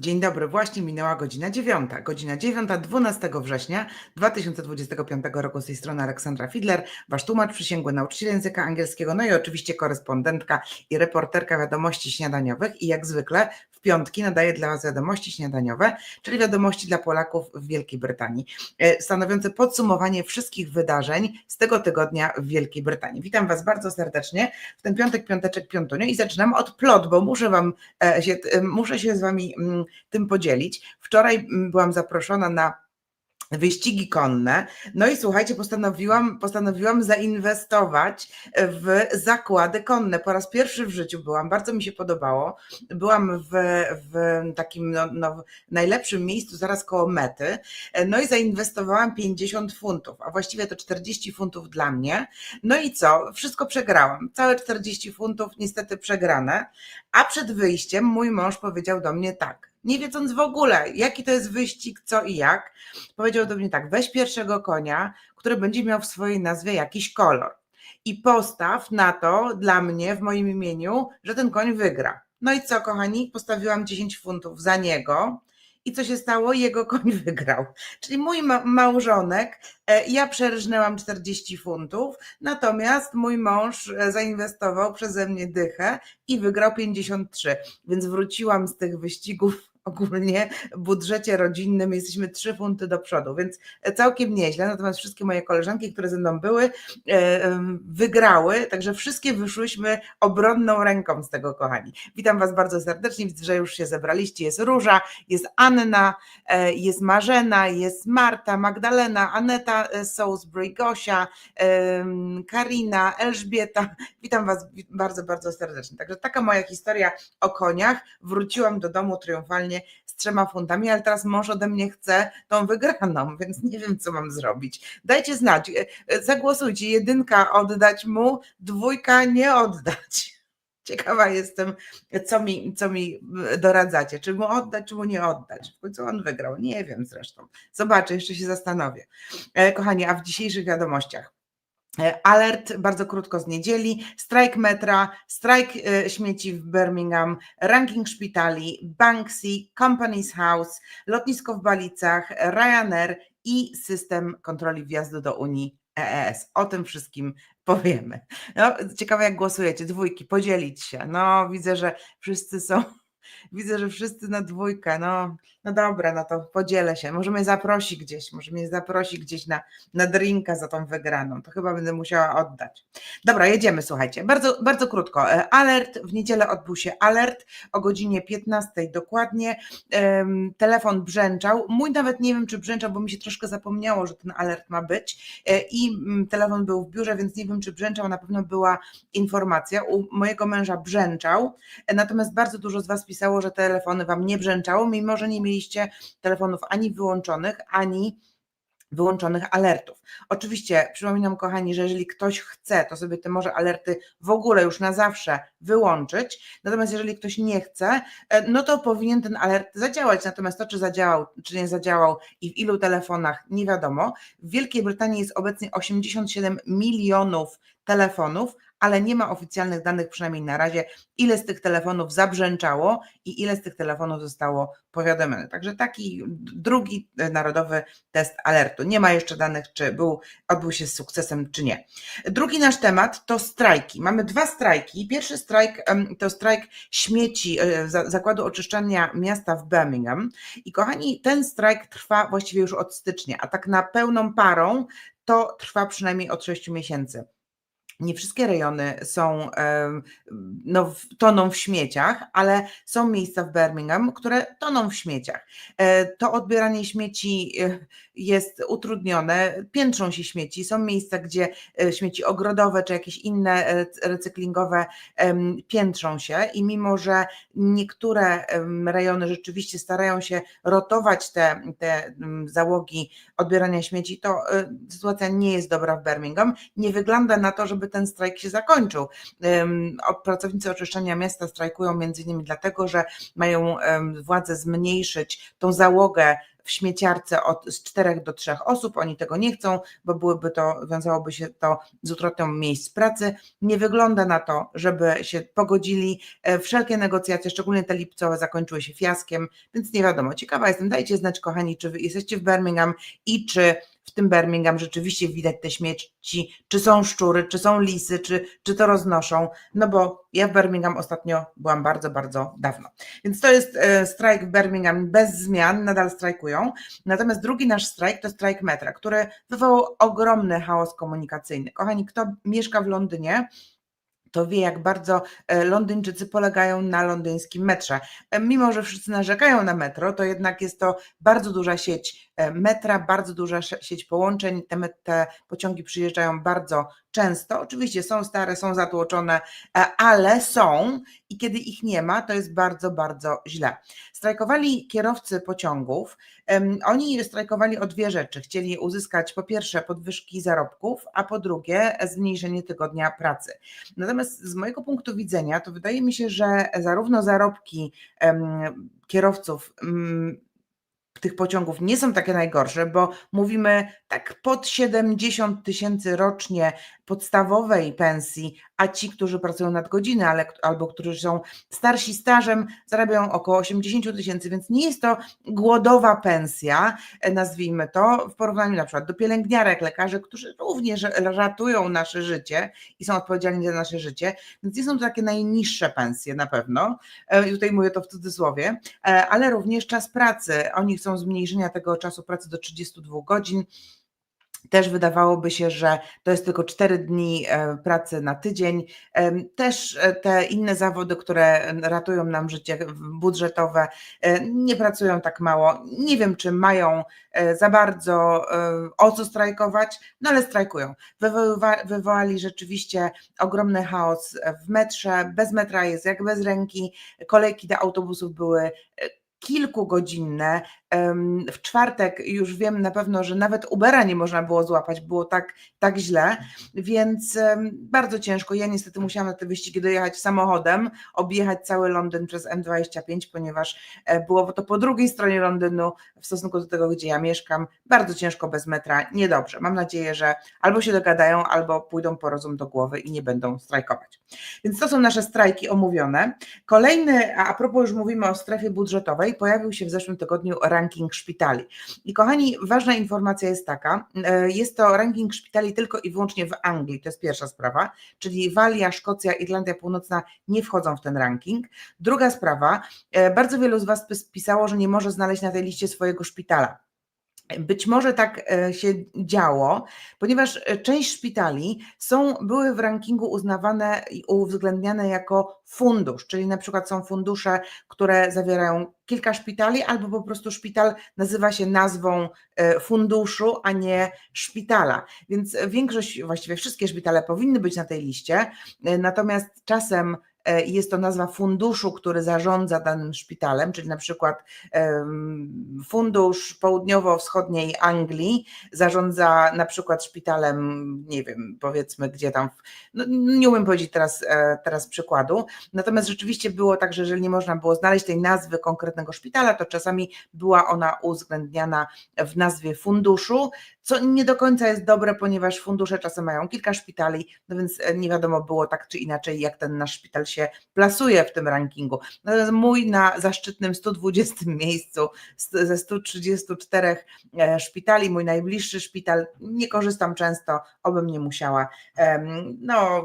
Dzień dobry, właśnie minęła godzina dziewiąta. Godzina dziewiąta, 12 września 2025 roku. Z tej strony Aleksandra Fidler, wasz tłumacz przysięgły nauczyciel języka angielskiego, no i oczywiście korespondentka i reporterka wiadomości śniadaniowych. I jak zwykle w piątki nadaję dla was wiadomości śniadaniowe, czyli wiadomości dla Polaków w Wielkiej Brytanii, e, stanowiące podsumowanie wszystkich wydarzeń z tego tygodnia w Wielkiej Brytanii. Witam was bardzo serdecznie w ten piątek, piąteczek, piątunio i zaczynam od plot, bo muszę wam e, się, e, muszę się z wami mm, tym podzielić. Wczoraj mm, byłam zaproszona na wyścigi konne. No i słuchajcie, postanowiłam, postanowiłam zainwestować w zakłady konne. Po raz pierwszy w życiu byłam, bardzo mi się podobało. Byłam w, w takim no, no, najlepszym miejscu, zaraz koło mety. No i zainwestowałam 50 funtów, a właściwie to 40 funtów dla mnie. No i co? Wszystko przegrałam. Całe 40 funtów niestety przegrane. A przed wyjściem mój mąż powiedział do mnie tak nie wiedząc w ogóle, jaki to jest wyścig, co i jak, powiedział do mnie tak: weź pierwszego konia, który będzie miał w swojej nazwie jakiś kolor i postaw na to dla mnie w moim imieniu, że ten koń wygra. No i co, kochani? Postawiłam 10 funtów za niego. I co się stało? Jego koń wygrał. Czyli mój ma- małżonek, e, ja przerżnęłam 40 funtów, natomiast mój mąż e, zainwestował przeze mnie dychę i wygrał 53. Więc wróciłam z tych wyścigów ogólnie budżecie rodzinnym jesteśmy 3 funty do przodu, więc całkiem nieźle. Natomiast wszystkie moje koleżanki, które ze mną były, e, wygrały, także wszystkie wyszłyśmy obronną ręką z tego, kochani. Witam Was bardzo serdecznie, widzę, że już się zebraliście. Jest Róża, jest Anna, e, jest Marzena, jest Marta, Magdalena, Aneta e, Salisbury, Gosia, Karina, Elżbieta. Witam Was bardzo, bardzo serdecznie. Także taka moja historia o koniach. Wróciłam do domu triumfalnie z trzema funtami, ale teraz mąż ode mnie chce tą wygraną, więc nie wiem, co mam zrobić. Dajcie znać, e, e, zagłosujcie. Jedynka oddać mu, dwójka nie oddać. Ciekawa jestem, co mi, co mi e, doradzacie. Czy mu oddać, czy mu nie oddać. W końcu on wygrał. Nie wiem zresztą. Zobaczę, jeszcze się zastanowię. Kochani, a w dzisiejszych wiadomościach. E, Alert bardzo krótko z niedzieli, strajk metra, strajk e, śmieci w Birmingham, ranking szpitali, Banksy, Companies House, lotnisko w Balicach, Ryanair i system kontroli wjazdu do Unii EES. O tym wszystkim powiemy. No, ciekawe jak głosujecie, dwójki, podzielić się. No widzę, że wszyscy są, widzę, że wszyscy na dwójkę. No, no dobra, no to podzielę się. Może mnie zaprosi gdzieś, może mnie zaprosi gdzieś na, na drinka za tą wygraną. To chyba będę musiała oddać. Dobra, jedziemy, słuchajcie. Bardzo, bardzo krótko. E, Alert, w niedzielę odbył się alert o godzinie 15 dokładnie. Telefon brzęczał. Mój nawet nie wiem, czy brzęczał, bo mi się troszkę zapomniało, że ten alert ma być. E, I mm, telefon był w biurze, więc nie wiem, czy brzęczał. Na pewno była informacja. U mojego męża brzęczał. E, Natomiast bardzo dużo z Was pisało, że telefony Wam nie brzęczało, mimo że nie mieliście telefonów ani wyłączonych, ani wyłączonych alertów. Oczywiście przypominam kochani, że jeżeli ktoś chce, to sobie te może alerty w ogóle już na zawsze wyłączyć. Natomiast jeżeli ktoś nie chce, e, no to powinien ten alert zadziałać. Natomiast to, czy zadziałał, czy nie zadziałał i w ilu telefonach, nie wiadomo. W Wielkiej Brytanii jest obecnie 87 milionów telefonów, ale nie ma oficjalnych danych, przynajmniej na razie, ile z tych telefonów zabrzęczało i ile z tych telefonów zostało powiadomione. Także taki drugi e, narodowy test alertu. Nie ma jeszcze danych, czy był, odbył się z sukcesem, czy nie. Drugi nasz temat to strajki. Mamy dwa strajki. Pierwszy strajk to strajk śmieci e, za- Zakładu Oczyszczania Miasta w Birmingham. I kochani, ten strajk trwa właściwie już od stycznia, a tak na pełną parą to trwa przynajmniej od 6 miesięcy. Nie wszystkie rejony są, no, toną w śmieciach, ale są miejsca w Birmingham, które toną w śmieciach. E, To odbieranie śmieci e, jest utrudnione, piętrzą się śmieci. Są miejsca, gdzie e, śmieci ogrodowe czy jakieś inne recyklingowe piętrzą się i mimo, że niektóre rejony rzeczywiście starają się rotować te, te załogi odbierania śmieci, to sytuacja nie jest dobra w Birmingham. Nie wygląda na to, żeby ten strajk się zakończył. Pracownicy oczyszczania miasta strajkują między innymi dlatego, że mają em, władze zmniejszyć tą załogę w śmieciarce od z czterech do trzech osób. Oni tego nie chcą, bo byłyby to, wiązałoby się to z utratą miejsc pracy. Nie wygląda na to, żeby się pogodzili. E, Wszelkie negocjacje, szczególnie te lipcowe, zakończyły się fiaskiem, więc nie wiadomo. Ciekawa jestem, dajcie znać, kochani, czy wy jesteście w Birmingham i czy w tym Birmingham rzeczywiście widać te śmieci, czy są szczury, czy są lisy, czy, czy to roznoszą. No bo ja w Birmingham ostatnio byłam bardzo, bardzo dawno. Więc to jest e, strajk w Birmingham bez zmian, nadal strajkują. Natomiast drugi nasz strajk to strajk metra, który wywołał ogromny chaos komunikacyjny. Kochani, kto mieszka w Londynie, to wie, jak bardzo e, Londyńczycy polegają na londyńskim metrze. E, Mimo, że wszyscy narzekają na metro, to jednak jest to bardzo duża sieć e, metra, bardzo duża sieć połączeń. Te, te pociągi przyjeżdżają bardzo często. Oczywiście są stare, są zatłoczone, ale są i kiedy ich nie ma, to jest bardzo, bardzo źle. Strajkowali kierowcy pociągów. Oni strajkowali o dwie rzeczy. Chcieli uzyskać po pierwsze podwyżki zarobków, a po drugie zmniejszenie tygodnia pracy. Natomiast z mojego punktu widzenia, to wydaje mi się, że zarówno zarobki kierowców tych pociągów nie są takie najgorsze, bo mówimy tak pod 70 tysięcy rocznie podstawowej pensji, a ci, którzy pracują nadgodziny ale, albo którzy są starsi stażem, zarabiają około 80 tysięcy, więc nie jest to głodowa pensja, e, nazwijmy to, w porównaniu na przykład do pielęgniarek, lekarzy, którzy również ratują nasze życie i są odpowiedzialni za nasze życie, więc nie są to takie najniższe pensje na pewno, E, i tutaj mówię to w cudzysłowie, e, ale również czas pracy. Oni chcą zmniejszenia tego czasu pracy do 32 godzin. Też wydawałoby się, że to jest tylko 4 dni e, pracy na tydzień. Też e, te inne zawody, które ratują nam życie budżetowe, e, nie pracują tak mało. Nie wiem, czy mają za bardzo o co strajkować, no ale strajkują. Wywoływa- Wywołali rzeczywiście ogromny chaos w metrze. Bez metra jest jak bez ręki. Kolejki do autobusów były kilkugodzinne. W czwartek już wiem na pewno, że nawet Ubera nie można było złapać, było tak, tak źle, więc bardzo ciężko. Ja niestety musiałam na te wyścigi dojechać samochodem, objechać cały Londyn przez M25, ponieważ e, było to po drugiej stronie Londynu w stosunku do tego, gdzie ja mieszkam. Bardzo ciężko bez metra, niedobrze. Mam nadzieję, że albo się dogadają, albo pójdą po rozum do głowy i nie będą strajkować. Więc to są nasze strajki omówione. Kolejny, a propos już mówimy o strefie budżetowej, pojawił się w zeszłym tygodniu ranking szpitali. I kochani, ważna informacja jest taka, e, jest to ranking szpitali tylko i wyłącznie w Anglii, to jest pierwsza sprawa, czyli Walia, Szkocja, Irlandia Północna nie wchodzą w ten ranking. Druga sprawa, e, bardzo wielu z Was pis- pisało, że nie może znaleźć na tej liście swojego szpitala. Być może tak e, się działo, ponieważ e, część szpitali są, były w rankingu uznawane i uwzględniane jako fundusz, czyli na przykład są fundusze, które zawierają kilka szpitali, albo po prostu szpital nazywa się nazwą e, funduszu, a nie szpitala. Więc większość, właściwie wszystkie szpitale powinny być na tej liście, natomiast czasem jest to nazwa funduszu, który zarządza danym szpitalem, czyli na przykład Fundusz Południowo-Wschodniej Anglii zarządza na przykład szpitalem, nie wiem, powiedzmy gdzie tam, no, nie umiem powiedzieć teraz, e, teraz przykładu, natomiast rzeczywiście było tak, że jeżeli nie można było znaleźć tej nazwy konkretnego szpitala, to czasami była ona uwzględniana w nazwie funduszu, co nie do końca jest dobre, ponieważ fundusze czasem mają kilka szpitali, no więc e, nie wiadomo było tak czy inaczej, jak ten nasz szpital się plasuje w tym rankingu. Natomiast mój na zaszczytnym 120 miejscu ze 134 e, szpitali, mój najbliższy szpital, nie korzystam często, obym nie musiała. No,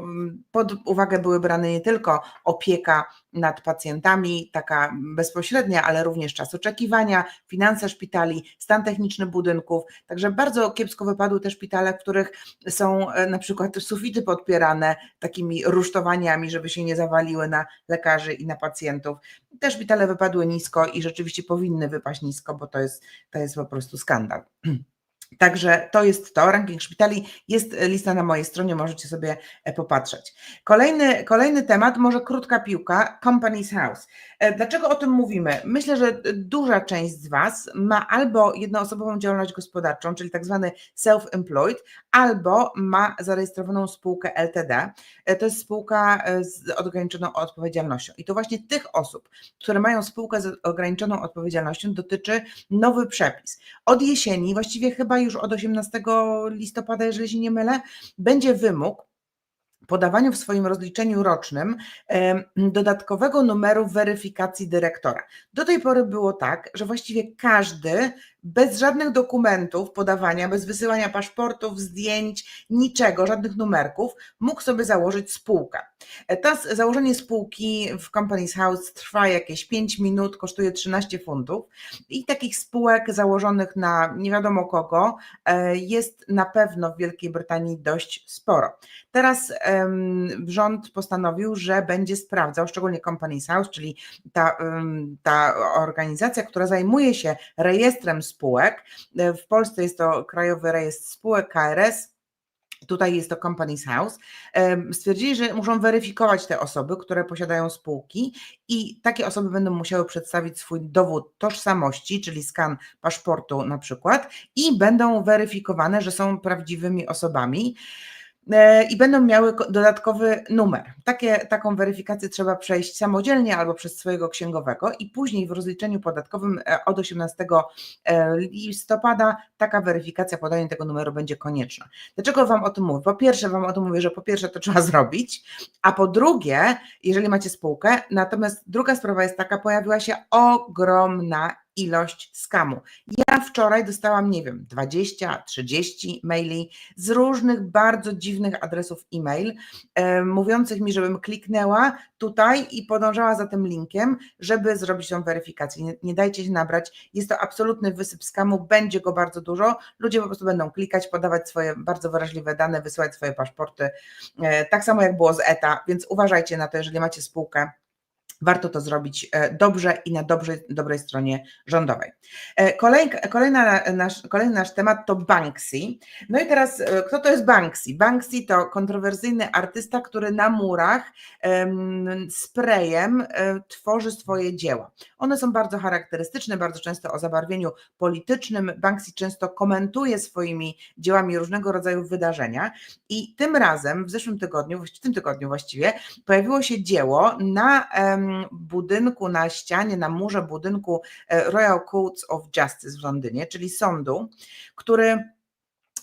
pod uwagę były brane nie tylko opieka nad pacjentami, taka bezpośrednia, ale również czas oczekiwania, finanse szpitali, stan techniczny budynków. Także bardzo kiepsko wypadły te szpitale, w których są e, na przykład sufity podpierane takimi rusztowaniami, żeby się nie zawaliły na lekarzy i na pacjentów. Te szpitale wypadły nisko i rzeczywiście powinny wypaść nisko, bo to jest, to jest po prostu skandal. Także to jest to, ranking szpitali, jest lista na mojej stronie, możecie sobie e, popatrzeć. Kolejny, kolejny temat, może krótka piłka, Company's House. E, dlaczego o tym mówimy? Myślę, że duża część z Was ma albo jednoosobową działalność gospodarczą, czyli tak zwany self-employed, albo ma zarejestrowaną spółkę LTD. E, to jest spółka z ograniczoną odpowiedzialnością. I to właśnie tych osób, które mają spółkę z ograniczoną odpowiedzialnością, dotyczy nowy przepis. Od jesieni, właściwie chyba już od 18 listopada, jeżeli się nie mylę, będzie wymóg podawaniu w swoim rozliczeniu rocznym dodatkowego numeru weryfikacji dyrektora. Do tej pory było tak, że właściwie każdy bez żadnych dokumentów podawania, bez wysyłania paszportów, zdjęć, niczego, żadnych numerków, mógł sobie założyć spółkę. E, to założenie spółki w Company's House trwa jakieś 5 minut, kosztuje 13 funtów i takich spółek założonych na nie wiadomo kogo e, jest na pewno w Wielkiej Brytanii dość sporo. Teraz um, rząd postanowił, że będzie sprawdzał, szczególnie Company's House, czyli ta, um, ta organizacja, która zajmuje się rejestrem spółek, spółek. E, w Polsce jest to Krajowy Rejestr Spółek, KRS. Tutaj jest to Companies House. E, stwierdzili, że muszą weryfikować te osoby, które posiadają spółki, i takie osoby będą musiały przedstawić swój dowód tożsamości, czyli skan paszportu na przykład, i będą weryfikowane, że są prawdziwymi osobami. E, i będą miały dodatkowy numer. Takie, taką weryfikację trzeba przejść samodzielnie albo przez swojego księgowego i później w rozliczeniu podatkowym e, od 18 e, listopada taka weryfikacja podania tego numeru będzie konieczna. Dlaczego Wam o tym mówię? Po pierwsze Wam o tym mówię, że po pierwsze to trzeba zrobić, a po drugie, jeżeli macie spółkę, natomiast druga sprawa jest taka, pojawiła się ogromna ilość skamu. Ja wczoraj dostałam, nie wiem, 20, 30 maili z różnych bardzo dziwnych adresów e-mail, e, mówiących mi, żebym kliknęła tutaj i podążała za tym linkiem, żeby zrobić tą weryfikację. Nie, nie dajcie się nabrać. Jest to absolutny wysyp skamu, będzie go bardzo dużo. Ludzie po prostu będą klikać, podawać swoje bardzo wrażliwe dane, wysyłać swoje paszporty. E, tak samo jak było z ETA, więc uważajcie na to, jeżeli macie spółkę warto to zrobić e, dobrze i na dobrej, dobrej stronie rządowej. E, kolej, kolejna nasz, kolejny nasz temat to Banksy. No i teraz, e, kto to jest Banksy? Banksy to kontrowersyjny artysta, który na murach sprayem tworzy swoje dzieła. One są bardzo charakterystyczne, bardzo często o zabarwieniu politycznym. Banksy często komentuje swoimi dziełami różnego rodzaju wydarzenia i tym razem, w zeszłym tygodniu, w tym tygodniu właściwie, pojawiło się dzieło na um, budynku, na ścianie, na murze budynku e, Royal Courts of Justice w Londynie, czyli sądu, który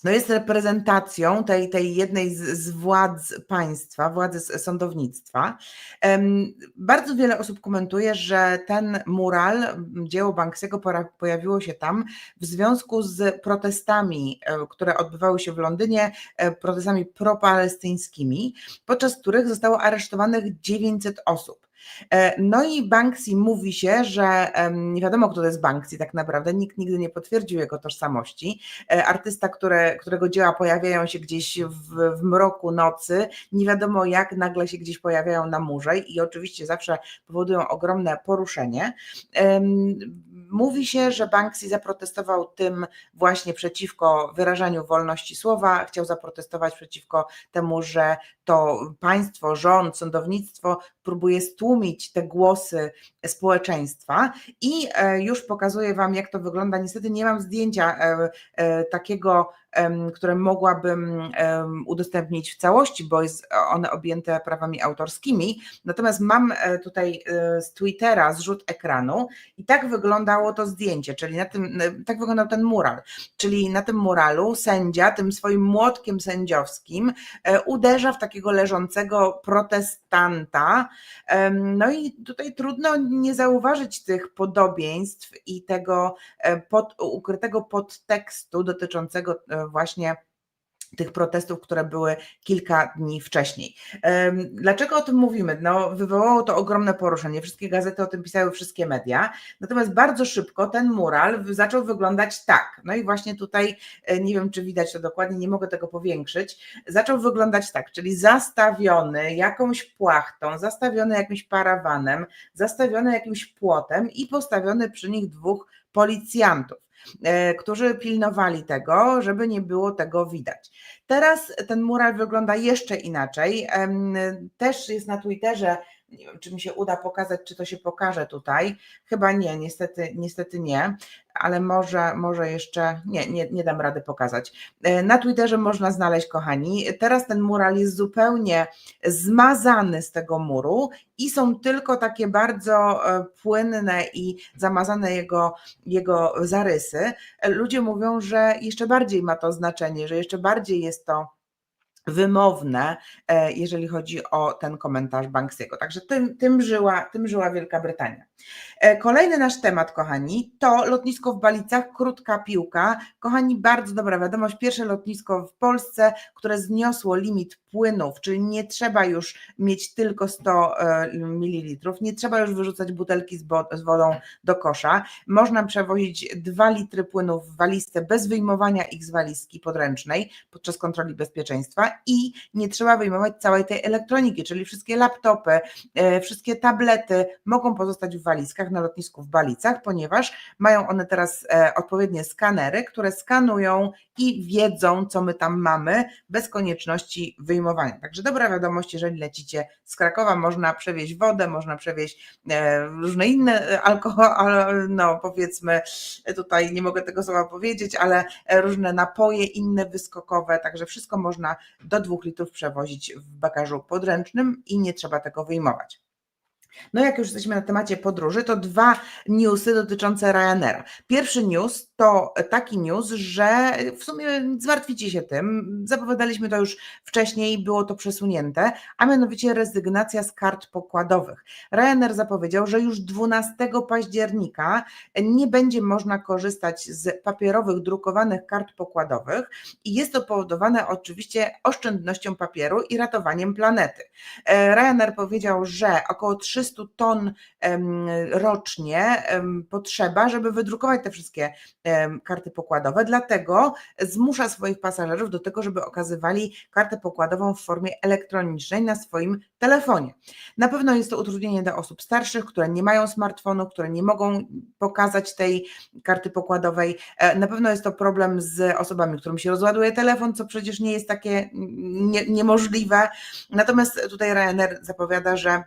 no jest reprezentacją tej, tej jednej z, z, władz państwa, władzy sądownictwa. Bardzo wiele osób komentuje, że ten mural, dzieło Banksiego pojawiło się tam w związku z protestami, e, które odbywały się w Londynie, e, protestami propalestyńskimi, podczas których zostało aresztowanych 900 osób. E, no i Banksy mówi się, że nie wiadomo, kto to jest Banksy tak naprawdę, nikt nigdy nie potwierdził jego tożsamości. E, artysta, które, którego dzieła pojawiają się gdzieś w, w mroku nocy, nie wiadomo jak nagle się gdzieś pojawiają na murze i oczywiście zawsze powodują ogromne poruszenie. Mówi się, że Banksy zaprotestował tym właśnie przeciwko wyrażaniu wolności słowa, chciał zaprotestować przeciwko temu, że to państwo, rząd, sądownictwo próbuje stłumić te głosy społeczeństwa i e, już pokazuję Wam, jak to wygląda. Niestety nie mam zdjęcia e, e, takiego które mogłabym udostępnić w całości, bo jest one objęte prawami autorskimi. Natomiast mam e, tutaj e, z Twittera zrzut ekranu i tak wyglądało to zdjęcie, czyli na tym, tak wyglądał ten mural, czyli na tym muralu sędzia tym swoim młotkiem sędziowskim e, uderza w takiego leżącego protestanta. No i tutaj trudno nie zauważyć tych podobieństw i tego pod, ukrytego podtekstu dotyczącego właśnie tych protestów, które były kilka dni wcześniej. Dlaczego o tym mówimy? No, wywołało to ogromne poruszenie. Wszystkie gazety o tym pisały, wszystkie media. Natomiast bardzo szybko ten mural zaczął wyglądać tak. No i właśnie tutaj, e, nie wiem czy widać to dokładnie, nie mogę tego powiększyć. Zaczął wyglądać tak, czyli zastawiony jakąś płachtą, zastawiony jakimś parawanem, zastawiony jakimś płotem i postawiony przy nich dwóch policjantów. E, którzy pilnowali tego, żeby nie było tego widać. Teraz ten mural wygląda jeszcze inaczej. Też jest na Twitterze. Nie wiem, czy mi się uda pokazać, czy to się pokaże tutaj. Chyba nie, niestety, niestety nie, ale może, może jeszcze nie, nie, nie dam rady pokazać. E, Na Twitterze można znaleźć, kochani. Teraz ten mural jest zupełnie zmazany z tego muru i są tylko takie bardzo e, płynne i zamazane jego, jego zarysy. E, Ludzie mówią, że jeszcze bardziej ma to znaczenie, że jeszcze bardziej jest to wymowne, e, jeżeli chodzi o ten komentarz Banksiego. Także tym, tym, żyła, tym żyła Wielka Brytania. E, Kolejny nasz temat, kochani, to lotnisko w Balicach, krótka piłka. Kochani, bardzo dobra wiadomość. Pierwsze lotnisko w Polsce, które zniosło limit płynów, czyli nie trzeba już mieć tylko 100 ml, nie trzeba już wyrzucać butelki z wodą do kosza. Można przewozić 2 litry płynów w walizce bez wyjmowania ich z walizki podręcznej podczas kontroli bezpieczeństwa i nie trzeba wyjmować całej tej elektroniki, czyli wszystkie laptopy, e, wszystkie tablety mogą pozostać w walizkach na lotnisku w Balicach, ponieważ mają one teraz e, odpowiednie skanery, które skanują i wiedzą, co my tam mamy, bez konieczności wyjmowania. Także dobra wiadomość, jeżeli lecicie z Krakowa, można przewieźć wodę, można przewieźć e, różne inne alkohol, no powiedzmy, tutaj nie mogę tego słowa powiedzieć, ale różne napoje inne wyskokowe, także wszystko można do dwóch litrów przewozić w bagażu podręcznym i nie trzeba tego wyjmować. No jak już jesteśmy na temacie podróży, to dwa newsy dotyczące Ryanaira. Pierwszy news to taki news, że w sumie zmartwicie się tym, zapowiadaliśmy to już wcześniej, było to przesunięte, a mianowicie rezygnacja z kart pokładowych. Ryanair zapowiedział, że już 12 października nie będzie można korzystać z papierowych, drukowanych kart pokładowych i jest to powodowane oczywiście oszczędnością papieru i ratowaniem planety. E, Ryanair powiedział, że około 300 ton rocznie potrzeba, żeby wydrukować te wszystkie karty pokładowe, dlatego zmusza swoich pasażerów do tego, żeby okazywali kartę pokładową w formie elektronicznej na swoim telefonie. Na pewno jest to utrudnienie dla osób starszych, które nie mają smartfonu, które nie mogą pokazać tej karty pokładowej. E, Na pewno jest to problem z osobami, którym się rozładuje telefon, co przecież nie jest takie nie, niemożliwe. Natomiast tutaj Ryanair zapowiada, że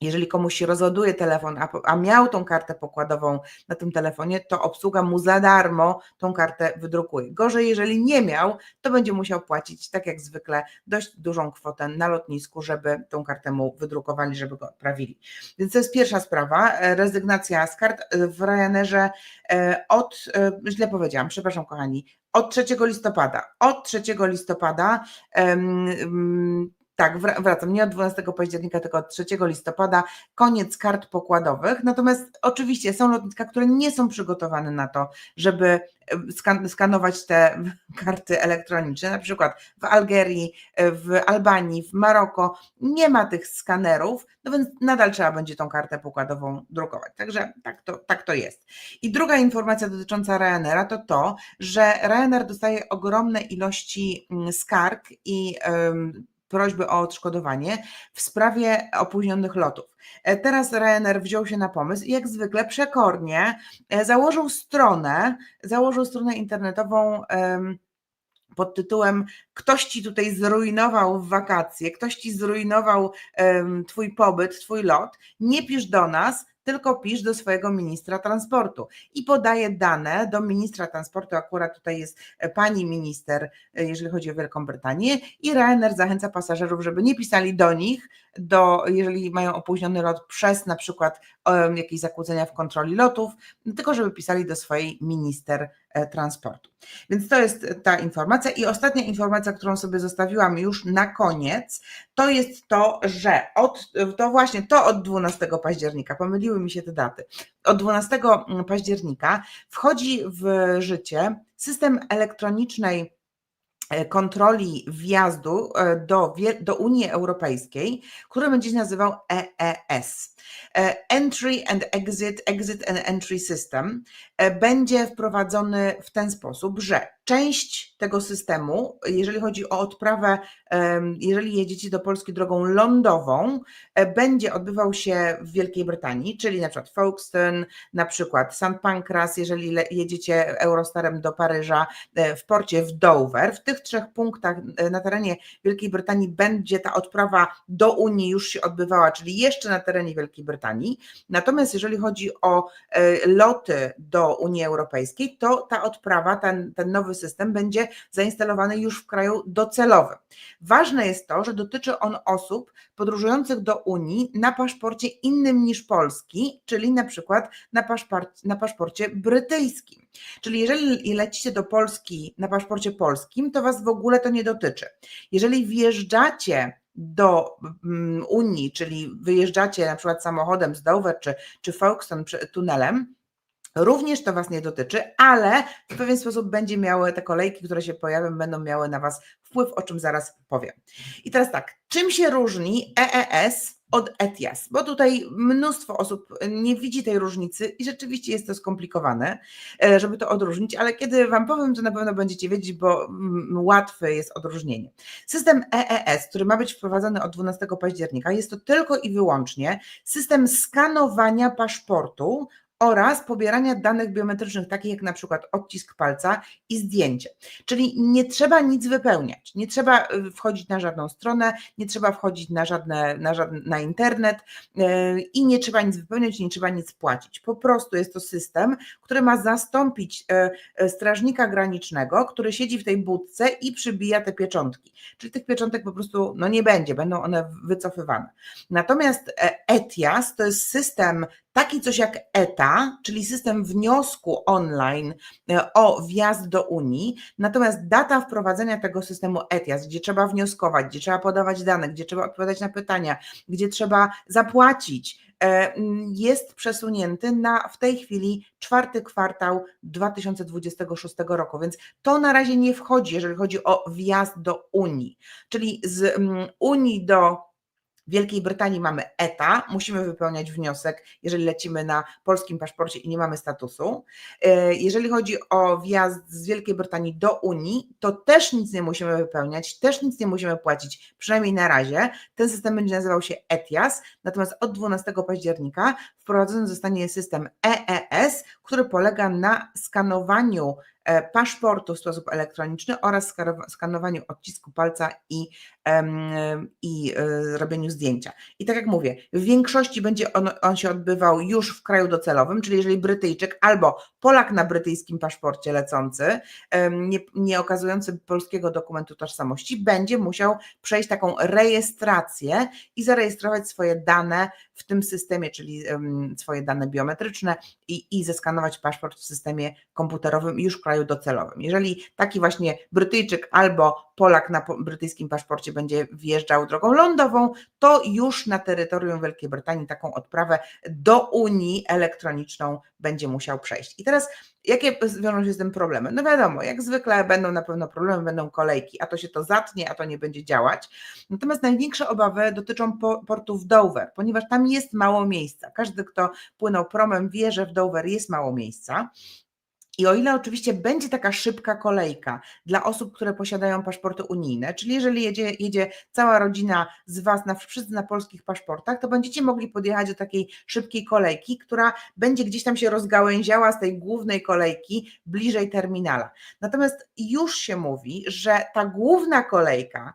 jeżeli komuś się rozładuje telefon, a, a miał tą kartę pokładową na tym telefonie, to obsługa mu za darmo tą kartę wydrukuje. Gorzej, jeżeli nie miał, to będzie musiał płacić, tak jak zwykle, dość dużą kwotę na lotnisku, żeby tą kartę mu wydrukowali, żeby go odprawili. Więc to jest pierwsza sprawa, e, rezygnacja z kart e, w Ryanerze e, od, źle powiedziałam, przepraszam kochani, od 3 listopada. Od 3 listopada em, tak, wra- wracam, nie od 12 października, tylko od 3 listopada, koniec kart pokładowych. Natomiast oczywiście są lotniska, które nie są przygotowane na to, żeby skan- skanować te karty elektroniczne. Na przykład w Algierii, w Albanii, w Maroko nie ma tych skanerów, no więc nadal trzeba będzie tą kartę pokładową drukować. Także tak to, tak to jest. I druga informacja dotycząca Ryanaira to to, że Ryanair dostaje ogromne ilości mm, skarg i prośby o odszkodowanie w sprawie opóźnionych lotów. E, Teraz Ryanair wziął się na pomysł i jak zwykle przekornie e, założył stronę, założył stronę internetową pod tytułem Ktoś ci tutaj zrujnował wakacje, ktoś ci zrujnował twój pobyt, twój lot, nie pisz do nas, tylko pisz do swojego ministra transportu i podaje dane do ministra transportu. Akurat tutaj jest e, pani minister, e, jeżeli chodzi o Wielką Brytanię, i Ryanair zachęca pasażerów, żeby nie pisali do nich, do, jeżeli mają opóźniony lot przez na przykład em, jakieś zakłócenia w kontroli lotów, tylko żeby pisali do swojej minister e, transportu. Więc to jest ta informacja. I ostatnia informacja, którą sobie zostawiłam już na koniec, to jest to, że od, to właśnie to od 12 października, pomyliły mi się te daty, od 12 października wchodzi w życie system elektronicznej e, kontroli wjazdu e, do, do Unii Europejskiej, który będzie się nazywał EES. E, Entry and Exit, Exit and Entry System e, będzie wprowadzony w ten sposób, że część tego systemu, jeżeli chodzi o odprawę, jeżeli jedziecie do Polski drogą lądową, e, będzie odbywał się w Wielkiej Brytanii, czyli na przykład Folkestone, na przykład St. Pancras, jeżeli jedziecie Eurostarem do Paryża, e, w porcie w Dover. W tych trzech punktach e, na terenie Wielkiej Brytanii będzie ta odprawa do Unii już się odbywała, czyli jeszcze na terenie Wielkiej Brytanii. Natomiast jeżeli chodzi o loty do Unii Europejskiej, to ta odprawa, ten, ten nowy system będzie zainstalowany już w kraju docelowym. Ważne jest to, że dotyczy on osób podróżujących do Unii na paszporcie innym niż polski, czyli na przykład na, na paszporcie brytyjskim. Czyli jeżeli lecicie do Polski na paszporcie polskim, to Was w ogóle to nie dotyczy. Jeżeli wjeżdżacie do mm, Unii, czyli wyjeżdżacie na przykład samochodem z Dover czy, czy Folkestone tunelem, Również to Was nie dotyczy, ale w pewien sposób będzie miały te kolejki, które się pojawią, będą miały na Was wpływ, o czym zaraz powiem. I teraz tak, czym się różni EES od ETIAS? Bo tutaj mnóstwo osób nie widzi tej różnicy i rzeczywiście jest to skomplikowane, e, żeby to odróżnić, ale kiedy Wam powiem, to na pewno będziecie wiedzieć, bo mm, łatwe jest odróżnienie. System EES, który ma być wprowadzony od 12 października, jest to tylko i wyłącznie system skanowania paszportu oraz pobierania danych biometrycznych, takich jak na przykład odcisk palca i zdjęcie. Czyli nie trzeba nic wypełniać, nie trzeba y, wchodzić na żadną stronę, nie trzeba wchodzić na, żadne, na, żadne, na internet yy, i nie trzeba nic wypełniać, nie trzeba nic płacić. Po prostu jest to system, który ma zastąpić yy, strażnika granicznego, który siedzi w tej budce i przybija te pieczątki. Czyli tych pieczątek po prostu no, nie będzie, będą one wycofywane. Natomiast e, ETIAS to jest system taki coś jak ETA, czyli system wniosku online e, o wjazd do Unii, natomiast data wprowadzenia tego systemu ETIAS, gdzie trzeba wnioskować, gdzie trzeba podawać dane, gdzie trzeba odpowiadać na pytania, gdzie trzeba zapłacić, e, jest przesunięty na w tej chwili czwarty kwartał 2026 roku, więc to na razie nie wchodzi, jeżeli chodzi o wjazd do Unii, czyli z Unii do Wielkiej Brytanii mamy ETA, musimy wypełniać wniosek, jeżeli lecimy na polskim paszporcie i nie mamy statusu. E, jeżeli chodzi o wjazd z Wielkiej Brytanii do Unii, to też nic nie musimy wypełniać, też nic nie musimy płacić, przynajmniej na razie. Ten system będzie nazywał się ETIAS, natomiast od 12 października wprowadzony zostanie system EES, który polega na skanowaniu paszportu w sposób elektroniczny oraz skanowaniu odcisku palca i, i e, robieniu zdjęcia. I tak jak mówię, w większości będzie on, on się odbywał już w kraju docelowym, czyli jeżeli Brytyjczyk albo Polak na brytyjskim paszporcie lecący, nie, nie okazujący polskiego dokumentu tożsamości, będzie musiał przejść taką rejestrację i zarejestrować swoje dane w tym systemie, czyli swoje dane biometryczne i, i zeskanować paszport w systemie komputerowym już w kraju docelowym. Jeżeli taki właśnie Brytyjczyk albo Polak na brytyjskim paszporcie będzie wjeżdżał drogą lądową, to już na terytorium Wielkiej Brytanii taką odprawę do Unii elektroniczną będzie musiał przejść. I teraz jakie wiążą się z tym problemy? No wiadomo, jak zwykle będą na pewno problemy, będą kolejki, a to się to zatnie, a to nie będzie działać. Natomiast największe obawy dotyczą portu w Dover, ponieważ tam jest mało miejsca. Każdy, kto płynął promem, wie, że w Dover jest mało miejsca. I o ile oczywiście będzie taka szybka kolejka dla osób, które posiadają paszporty unijne, czyli jeżeli jedzie, jedzie cała rodzina z Was na, wszyscy na polskich paszportach, to będziecie mogli podjechać do takiej szybkiej kolejki, która będzie gdzieś tam się rozgałęziała z tej głównej kolejki bliżej terminala. Natomiast już się mówi, że ta główna kolejka,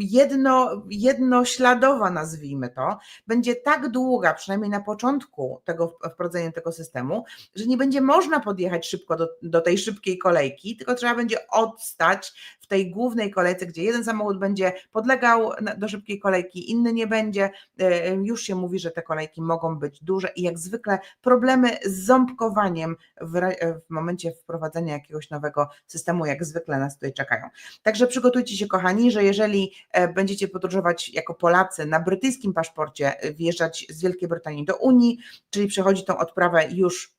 jedno, jednośladowa nazwijmy to, będzie tak długa, przynajmniej na początku tego wprowadzenia tego systemu, że nie będzie można podjechać szybko do, do tej szybkiej kolejki, tylko trzeba będzie odstać w tej głównej kolejce, gdzie jeden samochód będzie podlegał do szybkiej kolejki, inny nie będzie. E, już się mówi, że te kolejki mogą być duże i jak zwykle problemy z ząbkowaniem w, w momencie wprowadzenia jakiegoś nowego systemu, jak zwykle nas tutaj czekają. Także przygotujcie się, kochani, że jeżeli e, będziecie podróżować jako Polacy na brytyjskim paszporcie, e, wjeżdżać z Wielkiej Brytanii do Unii, czyli przechodzi tą odprawę już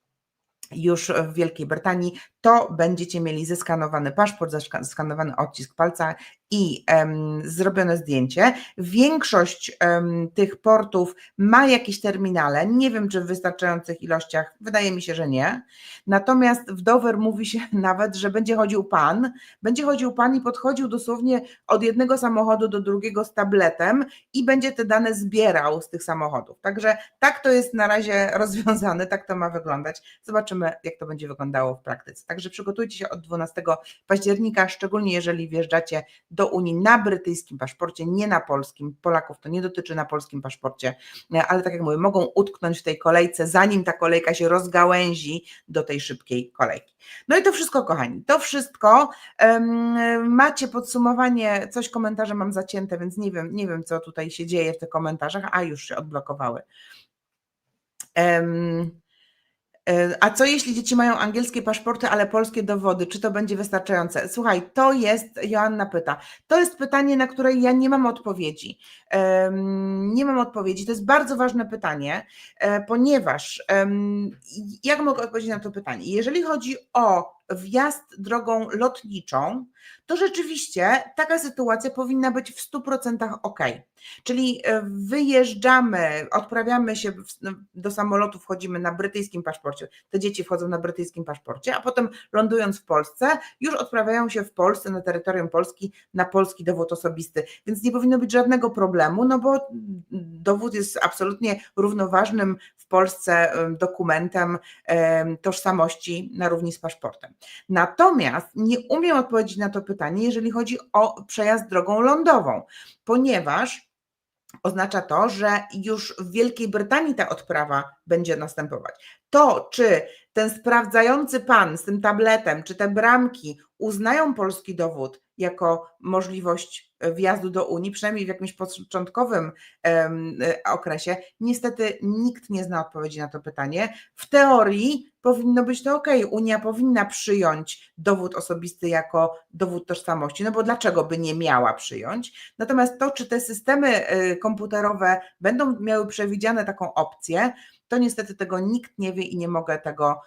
już w Wielkiej Brytanii, to będziecie mieli zeskanowany paszport, zeskanowany odcisk palca i em, zrobione zdjęcie. Większość em, tych portów ma jakieś terminale. Nie wiem, czy w wystarczających ilościach. Wydaje mi się, że nie. Natomiast w Dover mówi się nawet, że będzie chodził pan, będzie chodził pan i podchodził dosłownie od jednego samochodu do drugiego z tabletem i będzie te dane zbierał z tych samochodów. Także tak to jest na razie rozwiązane, tak to ma wyglądać. Zobaczymy, jak to będzie wyglądało w praktyce. Także przygotujcie się od 12 października, szczególnie jeżeli wjeżdżacie do Unii na brytyjskim paszporcie, nie na polskim. Polaków to nie dotyczy na polskim paszporcie, ale tak jak mówię, mogą utknąć w tej kolejce, zanim ta kolejka się rozgałęzi do tej szybkiej kolejki. No i to wszystko, kochani, to wszystko. Macie podsumowanie, coś komentarze mam zacięte, więc nie wiem, nie wiem, co tutaj się dzieje w tych komentarzach, a już się odblokowały. Um, a co jeśli dzieci mają angielskie paszporty, ale polskie dowody? Czy to będzie wystarczające? Słuchaj, to jest, Joanna pyta, to jest pytanie, na które ja nie mam odpowiedzi. Nie mam odpowiedzi. To jest bardzo ważne pytanie, e, ponieważ jak mogę odpowiedzieć na to pytanie? Jeżeli chodzi o wjazd drogą lotniczą, to rzeczywiście taka sytuacja powinna być w 100% ok. Czyli e, wyjeżdżamy, odprawiamy się no, do samolotu, wchodzimy na brytyjskim paszporcie, te dzieci wchodzą na brytyjskim paszporcie, a potem lądując w Polsce, już odprawiają się w Polsce, na terytorium Polski, na polski dowód osobisty. Więc nie powinno być żadnego problemu, no bo dowód jest absolutnie równoważnym w Polsce dokumentem tożsamości na równi z paszportem. Natomiast nie umiem odpowiedzieć na to pytanie, jeżeli chodzi o przejazd drogą lądową, ponieważ oznacza to, że już w Wielkiej Brytanii ta odprawa będzie następować. To, czy ten sprawdzający pan z tym tabletem, czy te bramki uznają polski dowód jako możliwość wjazdu do Unii, przynajmniej w jakimś początkowym e, okresie, niestety nikt nie zna odpowiedzi na to pytanie. W teorii powinno być to ok, Unia powinna przyjąć dowód osobisty jako dowód tożsamości, no bo dlaczego by nie miała przyjąć? Natomiast to, czy te systemy e, komputerowe będą miały przewidziane taką opcję, to niestety tego nikt nie wie i nie mogę tego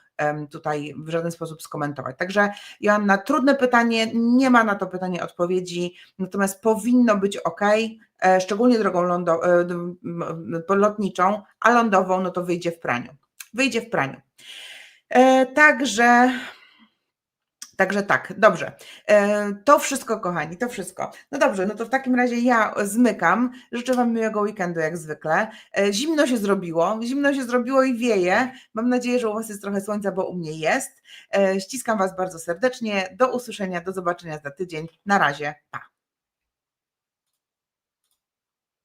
tutaj w żaden sposób skomentować. Także Joanna, trudne pytanie, nie ma na to pytanie odpowiedzi, natomiast powinno być ok, e, szczególnie drogą lądo, e, lotniczą, a lądową, no to wyjdzie w praniu. Wyjdzie w praniu. E, także Także tak, dobrze. E, to wszystko, kochani, to wszystko. No dobrze, no to w takim razie ja zmykam. Życzę Wam miłego weekendu, jak zwykle. E, zimno się zrobiło, zimno się zrobiło i wieje. Mam nadzieję, że u Was jest trochę słońca, bo u mnie jest. E, ściskam Was bardzo serdecznie. Do usłyszenia, do zobaczenia za tydzień. Na razie, pa.